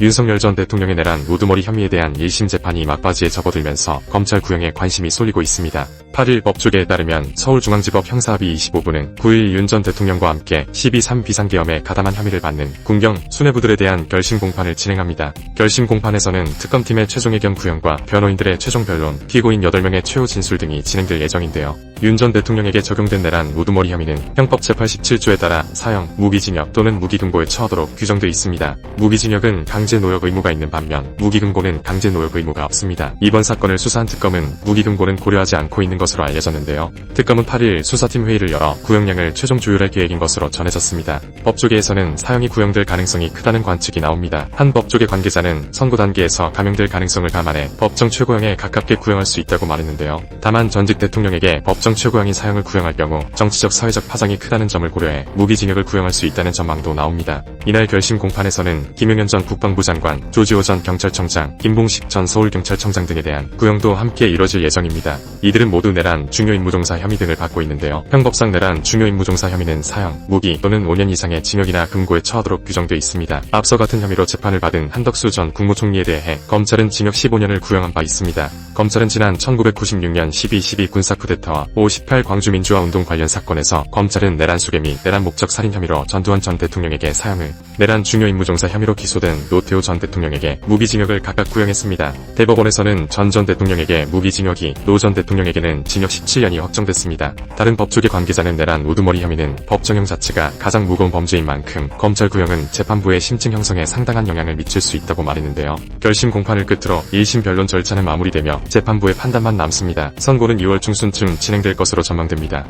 윤석열 전 대통령의 내란 우두머리 혐의에 대한 1심 재판이 막바지에 접어들면서 검찰 구형에 관심이 쏠리고 있습니다. 8일 법조계에 따르면 서울중앙지법 형사합의 25부는 9일 윤 전 대통령과 함께 12.3 비상계엄에 가담한 혐의를 받는 군경 수뇌부들에 대한 결심 공판을 진행합니다. 결심 공판에서는 특검팀의 최종 의견 구형과 변호인들의 최종 변론, 피고인 8명의 최후 진술 등이 진행될 예정인데요. 윤 전 대통령에게 적용된 내란 우두머리 혐의는 형법 제87조에 따라 사형, 무기징역 또는 무기금고에 처하도록 규정돼 있습니다. 무기징역은 강제 노역 의무가 있는 반면 무기금고는 강제 노역 의무가 없습니다. 이번 사건을 수사한 특검은 무기금고는 고려하지 않고 있는 것으로 알려졌는데요. 특검은 8일 수사팀 회의를 열어 구형량을 최종 조율할 계획인 것으로 전해졌습니다. 법조계에서는 사형이 구형될 가능성이 크다는 관측이 나옵니다. 한 법조계 관계자는 선고 단계에서 감형될 가능성을 감안해 법정 최고형에 가깝게 구형할 수 있다고 말했는데요. 다만 전직 대통령에게 법정 최고형인 사형을 구형할 경우 정치적 사회적 파장이 크다는 점을 고려해 무기징역을 구형할 수 있다는 전망도 나옵니다. 이날 결심 공판에서는 김용현 전 국방부 장관, 조지호 전 경찰청장, 김봉식 전 서울경찰청장 등에 대한 구형도 함께 이뤄질 예정입니다. 이들은 모두 내란 중요임무종사 혐의 등을 받고 있는데요. 형법상 내란 중요임무종사 혐의는 사형, 무기 또는 5년 이상의 징역이나 금고에 처하도록 규정돼 있습니다. 앞서 같은 혐의로 재판을 받은 한덕수 전 국무총리에 대해 검찰은 징역 15년을 구형한 바 있습니다. 검찰은 지난 1996년 12.12 군사 쿠데타와 5.18 광주민주화운동 관련 사건에서 검찰은 내란 수괴 및 내란 목적 살인 혐의로 전두환 전 대통령에게 사형을, 내란 중요임무종사 혐의로 기소된 노태우 전 대통령에게 무기징역을 각각 구형했습니다. 대법원에서는 전 전 대통령에게 무기징역이, 노 전 대통령에게는 징역 17년이 확정됐습니다. 다른 법조계 관계자는 내란 우두머리 혐의는 법정형 자체가 가장 무거운 범죄인 만큼 검찰 구형은 재판부의 심증 형성에 상당한 영향을 미칠 수 있다고 말했는데요. 결심 공판을 끝으로 1심 변론 절차는 마무리되며 재판부의 판단만 남습니다. 선고는 2월 중순쯤 진행될 것으로 전망됩니다.